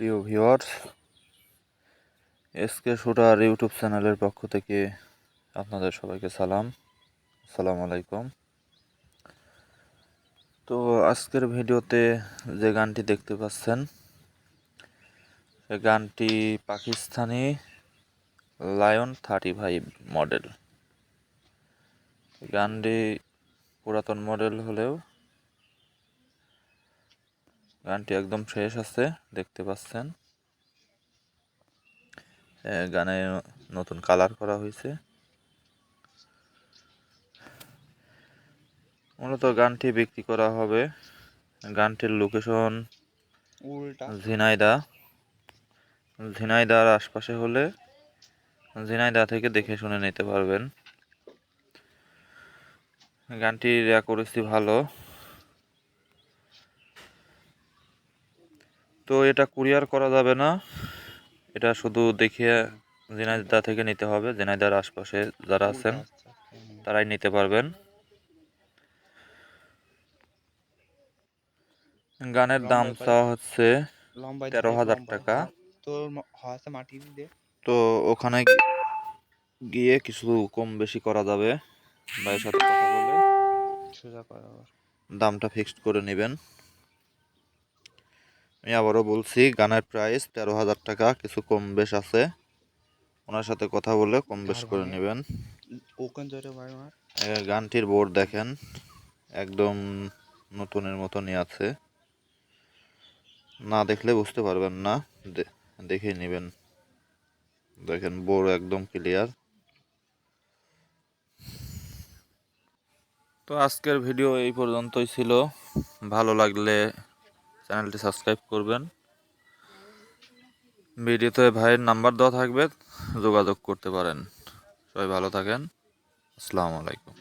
প্রিয় viewers SK shooter YouTube চ্যানেলের পক্ষ থেকে আপনাদের সবাইকে সালাম। আসসালামু আলাইকুম। তো আজকের ভিডিওতে যে গানটি দেখতে পাচ্ছেন, সে গানটি Pakistani lion thirty five model. গানটি পুরাতন মডেল হলেও গানটি একদম ফ্রেশ আছে দেখতে পাচ্ছেন। গানে নতুন কালার করা হয়েছে। মূলত গানটি বিক্রি করা হবে গানটির লোকেশন ঝিনাইদা। ঝিনাইদার আশপাশে হলে ঝিনাইদা থেকে দেখে শুনে নিতে পারবেন। গানটির অ্যাকুরেসি ভালো। তো এটা কুরিয়ার করা যাবে না। এটা শুধু দেখিয়ে ঝিনাইদা থেকে নিতে হবে। ঝিনাইদার আশপাশে যারা আছেন তারাই নিতে পারবেন। গানের দাম চাওয়া হচ্ছে তেরো হাজার টাকা। তো ওখানে গিয়ে কিছু কম বেশি করা যাবে। ভাইয়ের সাথে কথা বলে সোজা কর আবার। দামটা ফিক্সড করে নেবেন। আমি আবারও বলছি গানের প্রাইস তেরো হাজার টাকা কিছু কম বেশ আছে। ওনার সাথে কথা বলে কম বেশ করে নেবেন। গানটির বোর্ড দেখেন একদম নতুনের মতনই আছে। না দেখলে বুঝতে পারবেন না দেখে নেবেন। দেখেন বোর্ড একদম ক্লিয়ার তো আজকের ভিডিও এই পর্যন্তই ছিল। ভালো লাগলে চ্যানেলটি সাবস্ক্রাইব করবেন। ভিডিওতে ভাইয়ের নাম্বার দেওয়া থাকবে, যোগাযোগ করতে পারেন। সবাই ভালো থাকেন। আসসালামু আলাইকুম।